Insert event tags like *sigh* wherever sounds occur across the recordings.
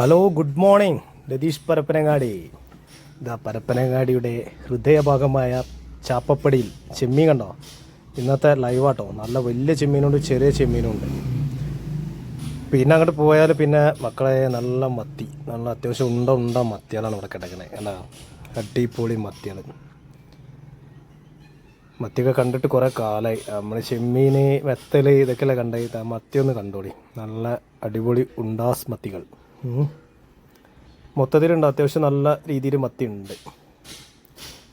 Hello good morning Ratheesh Parappanangadi. ഇതാ പരപ്പനങ്ങാടിയുടെ ഹൃദയഭാഗമായ ചാപ്പപ്പടിയിൽ ചെമ്മീൻ കണ്ടോ? ഇന്നത്തെ ലൈവാട്ടോ നല്ല വലിയ ചെമ്മീനുണ്ട് ചെറിയ ചെമ്മീനുണ്ട്. പിന്നെ അങ്ങോട്ട് പോയാൽ പിന്നെ മക്കളെ നല്ല മത്തി. നല്ല അത്യാവശ്യം ഉണ്ട ഉണ്ട മത്തികളാണ് ഇവിടെ കിടക്കുന്നത് എന്നാ അടിപൊളി മത്തികൾ മത്തിയൊക്കെ കണ്ടിട്ട് കുറേ കാലമായി നമ്മൾ ചെമ്മീൻ വെത്തൽ ഇതൊക്കെയല്ലേ കണ്ടത് മത്തി ഒന്ന് കണ്ടോളി. നല്ല അടിപൊളി ഉണ്ടാസ് മത്തികൾ. മൊത്തത്തിലുണ്ട്. അത്യാവശ്യം നല്ല രീതിയിൽ മത്തി ഉണ്ട്.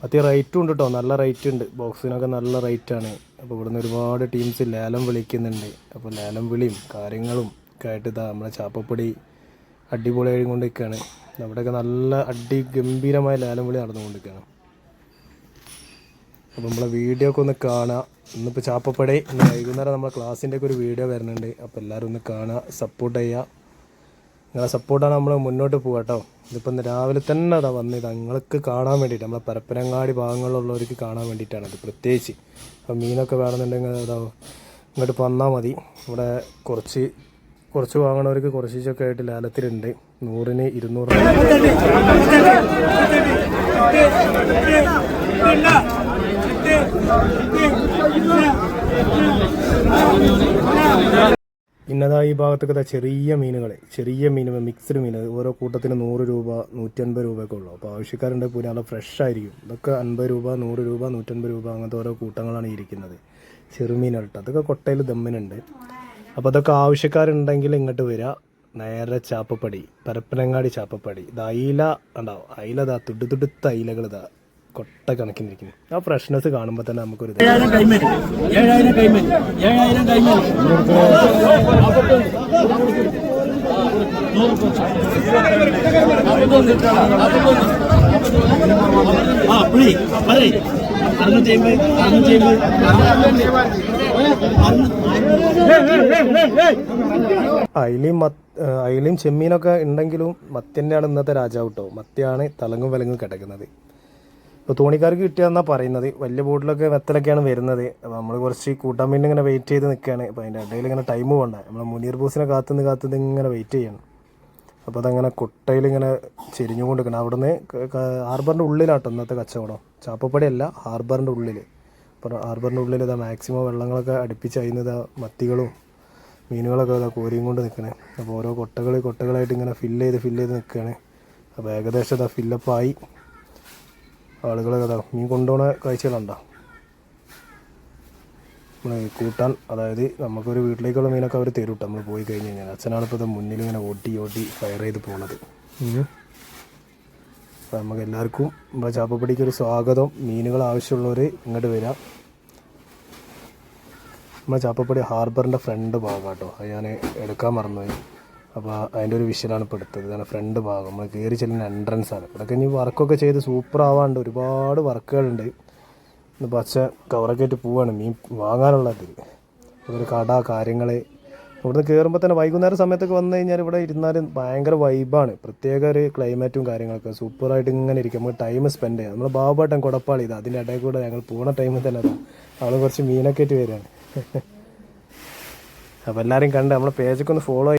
മത്തി റേറ്റും ഉണ്ട് കേട്ടോ നല്ല റേറ്റ് ഉണ്ട്. ബോക്സിനൊക്കെ നല്ല റേറ്റാണ് അപ്പോൾ ഇവിടുന്ന് ഒരുപാട് ടീംസ് ലേലം വിളിക്കുന്നുണ്ട്. അപ്പോൾ ലേലം വിളിയും കാര്യങ്ങളും ഒക്കെ ആയിട്ട് ഇതാ നമ്മളെ ചാപ്പപ്പൊടി അടിപൊളിയായി കൊണ്ടിരിക്കുകയാണ് അവിടെയൊക്കെ നല്ല അടി ഗംഭീരമായ ലേലം വിളി നടന്നുകൊണ്ടിരിക്കുകയാണ് അപ്പോൾ നമ്മളെ വീഡിയോ ഒക്കെ ഒന്ന് കാണുക ഇന്നിപ്പോൾ ചാപ്പപ്പടി ഇന്ന് വൈകുന്നേരം നമ്മളെ ക്ലാസ്സിന്റെ ഒക്കെ ഒരു വീഡിയോ വരുന്നുണ്ട്. അപ്പോൾ എല്ലാവരും ഒന്ന് കാണുക സപ്പോർട്ട് ചെയ്യുക നിങ്ങളെ സപ്പോർട്ടാണ് നമ്മൾ മുന്നോട്ട് പോകുക കേട്ടോ ഇതിപ്പോൾ ഇന്ന് രാവിലെ തന്നെ അതാ വന്നത് നിങ്ങൾക്ക് കാണാൻ വേണ്ടിയിട്ട് നമ്മളെ പരപ്പനങ്ങാടി ഭാഗങ്ങളിലുള്ളവർക്ക് കാണാൻ വേണ്ടിയിട്ടാണ് അത് പ്രത്യേകിച്ച് അപ്പോൾ മീനൊക്കെ വേണമെന്നുണ്ടെങ്കിൽ അതാ ഇങ്ങോട്ട് വന്നാൽ മതി ഇവിടെ കുറച്ച് കുറച്ച് വാങ്ങണവർക്ക് കുറച്ചൊക്കെ ആയിട്ട് ലാലത്തിലുണ്ട് നൂറിന് ഇരുന്നൂറ് ഇന്നതാ ഈ ഭാഗത്തൊക്കെ ചെറിയ മീനുകൾ ചെറിയ മീൻ മിക്സ്ഡ് മീൻ ഓരോ കൂട്ടത്തിന് നൂറ് രൂപ നൂറ്റൻപത് രൂപയൊക്കെ ഉള്ളൂ. അപ്പോൾ ആവശ്യക്കാരുണ്ട് പൂരം നല്ല ഫ്രഷ് ആയിരിക്കും. ഇതൊക്കെ അൻപത് രൂപ നൂറ് രൂപ നൂറ്റൻപത് രൂപ അങ്ങനത്തെ ഓരോ കൂട്ടങ്ങളാണ് ഇരിക്കുന്നത്. ചെറുമീൻ കേട്ടോ അതൊക്കെ കൊട്ടയിൽ ദമ്മിനുണ്ട്. അപ്പോൾ അതൊക്കെ ആവശ്യക്കാരുണ്ടെങ്കിൽ ഇങ്ങോട്ട് വരിക നേരെ ചാപ്പപ്പടി പരപ്പനങ്ങാടി ചാപ്പപ്പടി. ഇത് അയില ഉണ്ടാവും അയില ഇതാ തുട്ട് അയിലകൾ ഇതാ കൊട്ട കണക്കിനിരിക്കുന്നു. ആ ഫ്രഷ്നെസ് കാണുമ്പോൾ തന്നെ നമുക്കൊരു അയിലും അയിലും ചെമ്മീനൊക്കെ ഉണ്ടെങ്കിലും മത്തിന്റെയാണ് ഇന്നത്തെ രാജാവ് കേട്ടോ മത്തിയാണ് തലങ്ങും വിലങ്ങും കിടക്കുന്നത്. ഇപ്പോൾ തോണിക്കാർക്ക് കിട്ടിയതെന്നാണ് പറയുന്നത്. വലിയ ബോട്ടിലൊക്കെ വെത്തലൊക്കെയാണ് വരുന്നത്. അപ്പോൾ നമ്മൾ കുറച്ച് കൂട്ടാൻ വേണ്ടി ഇങ്ങനെ വെയിറ്റ് ചെയ്ത് നിൽക്കുകയാണ് അപ്പോൾ അതിന്റെ ഇടയിൽ ഇങ്ങനെ ടൈം പോകണ്ട നമ്മൾ മുനീർ ബോസിനെ കാത്തുനിന്ന് കാത്തുനിന്ന് ഇങ്ങനെ വെയിറ്റ് ചെയ്യണം. അപ്പോൾ അതങ്ങനെ കുട്ടയിൽ ഇങ്ങനെ ചെരിഞ്ഞുകൊണ്ട് നിൽക്കണം അവിടുന്ന് ഹാർബറിന്റെ ഉള്ളിലാട്ടോ ഇന്നത്തെ കച്ചവടം. ചാപ്പപ്പടിയല്ല ഹാർബറിന്റെ ഉള്ളിൽ അപ്പോൾ ഹാർബറിന്റെ ഉള്ളിൽ ഇതാ മാക്സിമം വെള്ളങ്ങളൊക്കെ അടുപ്പിച്ച് അയിന്ന് മത്തികളും മീനുകളൊക്കെ ഇതാ കോരിയും കൊണ്ട് നിൽക്കണേ അപ്പോൾ ഓരോ കൊട്ടകൾ കൊട്ടകളായിട്ട് ഇങ്ങനെ ഫില്ല് ചെയ്ത് ഫില്ല് ചെയ്ത് നിൽക്കുകയാണ് അപ്പോൾ ഏകദേശം ഇതാ ഫില്ലപ്പായി ആളുകളൊക്കെ കഥ മീൻ കൊണ്ടുപോണ കാഴ്ചകളുണ്ടോ? നമ്മൾ കൂട്ടാൻ അതായത് നമുക്കൊരു വീട്ടിലേക്കുള്ള മീനൊക്കെ അവർ തരും നമ്മൾ പോയി കഴിഞ്ഞ് കഴിഞ്ഞാൽ അച്ഛനാണ് ഇപ്പോൾ ഇത് മുന്നിൽ ഇങ്ങനെ ഓട്ടി ഓട്ടി ഫയർ ചെയ്ത് പോണത്. അപ്പോൾ നമുക്ക് എല്ലാവർക്കും നമ്മുടെ ചാപ്പപ്പടിക്ക് ഒരു സ്വാഗതം. മീനുകൾ ആവശ്യമുള്ളവർ ഇങ്ങോട്ട് വരാം. നമ്മുടെ ചാപ്പപ്പടി ഹാർബറിന്റെ ഫ്രണ്ട് ഭാഗം കേട്ടോ അത് ഞാൻ എടുക്കാൻ മറന്നുപോയി. അപ്പോൾ അതിന്റെ ഒരു വിഷയമാണ് ഇപ്പോൾ എടുത്തത്. ഇതാണ് ഫ്രണ്ട് ഭാഗം. നമ്മൾ കയറി ചെല്ലുന്ന എൻട്രൻസ് ആണ്. ഇവിടെയൊക്കെ ഇനി വർക്കൊക്കെ ചെയ്ത് സൂപ്പർ ആവാണ്ട് ഒരുപാട് വർക്കുകളുണ്ട് ഇന്ന് പച്ച കവറൊക്കെ ആയിട്ട് പോവാണ്. മീൻ വാങ്ങാനുള്ളത്. ഒരു കട കാര്യങ്ങൾ ഇവിടുന്ന് കയറുമ്പോൾ തന്നെ വൈകുന്നേരം സമയത്തൊക്കെ വന്നു കഴിഞ്ഞാൽ ഇവിടെ ഇരുന്നാലും ഭയങ്കര വൈബാണ് പ്രത്യേക ഒരു ക്ലൈമറ്റും കാര്യങ്ങളൊക്കെ. സൂപ്പറായിട്ട് ഇങ്ങനെ ഇരിക്കും. നമുക്ക് ടൈം സ്പെൻഡ് ചെയ്യാം. നമ്മൾ ബാബുട്ടൻ കുടപ്പാളി ഇത്. അതിന്റെ ഇടയിൽ കൂടെ ഞങ്ങൾ പോണ ടൈമിൽ തന്നെ അതാ അവൾ കുറച്ച് മീനൊക്കെ ആയിട്ട് വരികയാണ്. *laughs* അപ്പോൾ എല്ലാവരും കണ്ട് നമ്മളെ പേജൊക്കെ ഒന്ന് ഫോളോ